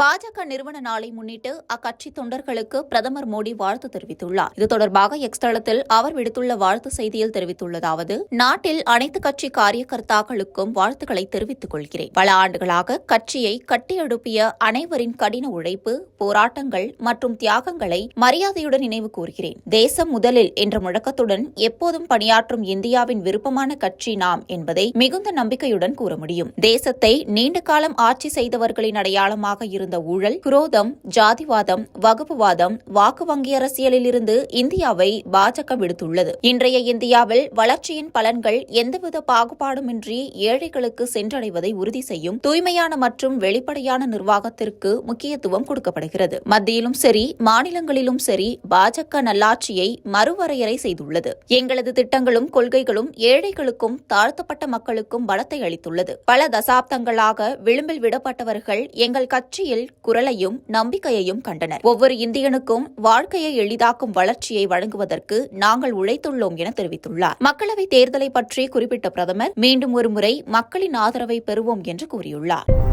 பாஜக நிறுவன நாளை முன்னிட்டு அக்கட்சி தொண்டர்களுக்கு பிரதமர் மோடி வாழ்த்து தெரிவித்துள்ளார். இது தொடர்பாக எக்ஸ் தளத்தில் அவர் விடுத்துள்ள வாழ்த்து செய்தியில் தெரிவித்துள்ளதாவது நாட்டில் அனைத்து கட்சி காரியகர்த்தாக்களுக்கும் வாழ்த்துக்களை தெரிவித்துக் கொள்கிறேன். பல ஆண்டுகளாக கட்சியை கட்டியெழுப்பிய அனைவரின் கடின உழைப்பு போராட்டங்கள் மற்றும் தியாகங்களை மரியாதையுடன் நினைவு கூறுகிறேன். தேசம் முதலில் என்ற முழக்கத்துடன் எப்போதும் பணியாற்றும் இந்தியாவின் விருப்பமான கட்சி நாம் என்பதை மிகுந்த நம்பிக்கையுடன் கூற முடியும். தேசத்தை நீண்ட காலம் ஆட்சி செய்தவர்களின் அடையாளமாக இருந்த ஊழல் குரோதம் ஜாதிவாதம் வகுப்புவாதம் வாக்கு வங்கி அரசியலில் இருந்து இந்தியாவை பாஜக விடுத்துள்ளது. இன்றைய இந்தியாவில் வளர்ச்சியின் பலன்கள் எந்தவித பாகுபாடுமின்றி ஏழைகளுக்கு சென்றடைவதை உறுதி செய்யும் தூய்மையான மற்றும் வெளிப்படையான நிர்வாகத்திற்கு முக்கியத்துவம் கொடுக்கப்படுகிறது. மத்தியிலும் சரி மாநிலங்களிலும் சரி பாஜக நல்லாட்சியை மறுவரையறை செய்துள்ளது. எங்களது திட்டங்களும் கொள்கைகளும் ஏழைகளுக்கும் தாழ்த்தப்பட்ட மக்களுக்கும் பலத்தை அளித்துள்ளது. பல தசாப்தங்களாக விளிம்பில் விடப்பட்டவர்கள் எங்கள் கட்சியில் குரலையும் நம்பிக்கையையும் கண்டனர். ஒவ்வொரு இந்தியனுக்கும் வாழ்க்கையை எளிதாக்கும் வளர்ச்சியை வழங்குவதற்கு நாங்கள் உழைத்துள்ளோம் என தெரிவித்துள்ளார். மக்களவைத் தேர்தலை பற்றி குறிப்பிட்ட பிரதமர் மீண்டும் ஒருமுறை மக்களின் ஆதரவை பெறுவோம் என்று கூறியுள்ளார்.